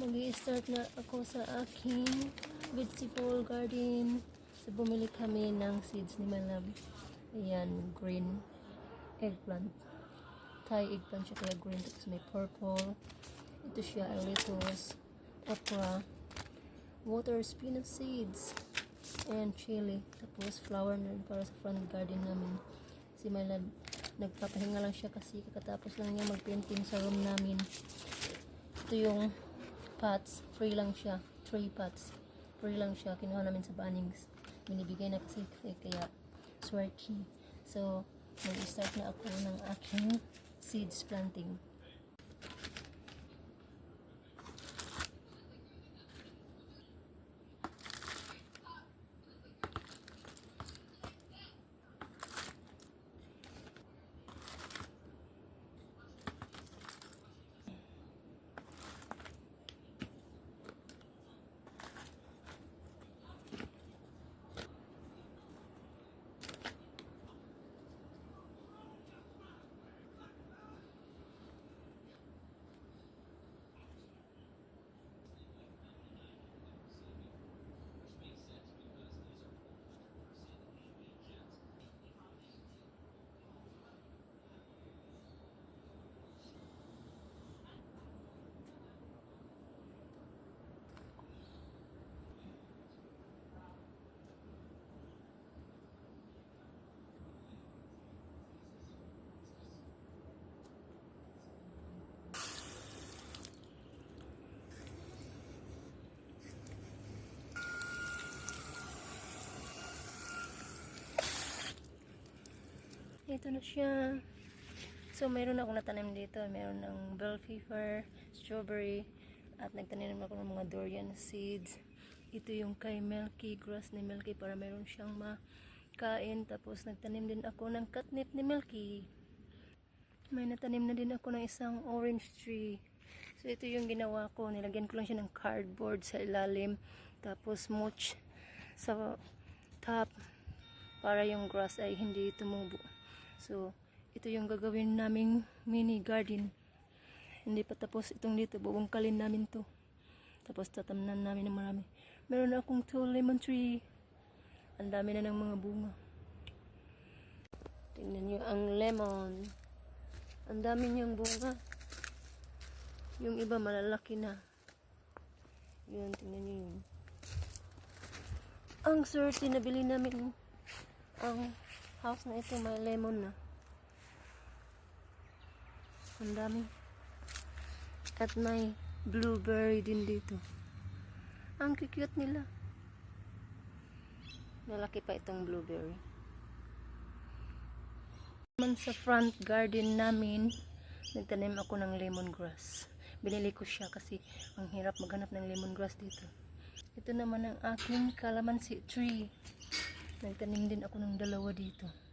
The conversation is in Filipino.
mag start na ako sa aking vegetable garden. So, bumili kami ng seeds ni Malab. Ayan, green eggplant. Thai eggplant siya kaya green. Tapos may purple. Ito siya, lettuce, okra, water spinach seeds, and chili. Tapos flower na para sa front garden namin. Si Malab, nagpapahinga lang siya kasi kakatapos lang niya mag-painting sa room namin. Ito yung pots, free lang siya. Three pots. Free lang siya. Kinuha namin sa Bunnings. Binibigay na kasi kaya swerte. So, mag-start na ako ng aking seeds planting. Ito na siya. So, mayroon akong natanim dito. Mayroon ng bell pepper, strawberry, at nagtanim ako ng mga durian seeds. Ito yung kay Milky, grass ni Milky para mayroon siyang makain. Tapos, nagtanim din ako ng catnip ni Milky. May natanim na din ako ng isang orange tree. So, ito yung ginawa ko. Nilagyan ko lang siya ng cardboard sa ilalim. Tapos, mulch sa top para yung grass ay hindi tumubo. So, ito yung gagawin naming mini garden. Hindi pa tapos itong dito, bubungkalin namin to. Tapos tatamnan namin ng marami. Meron na akong two lemon tree. Ang dami na ng mga bunga. Tingnan nyo ang lemon. Ang dami niyang bunga. Yung iba malalaki na. Yun, tingnan nyo yun. Ang swerte nabili namin ang house na ito may lemon na. Ang dami. At may blueberry din dito. Ang cute nila. Malaki pa itong blueberry. Naman sa front garden namin, nagtanim ako ng lemongrass. Binili ko siya kasi ang hirap maghanap ng lemongrass dito. Ito naman ang aking calamansi tree. Nagtanim din ako ng dalawa dito.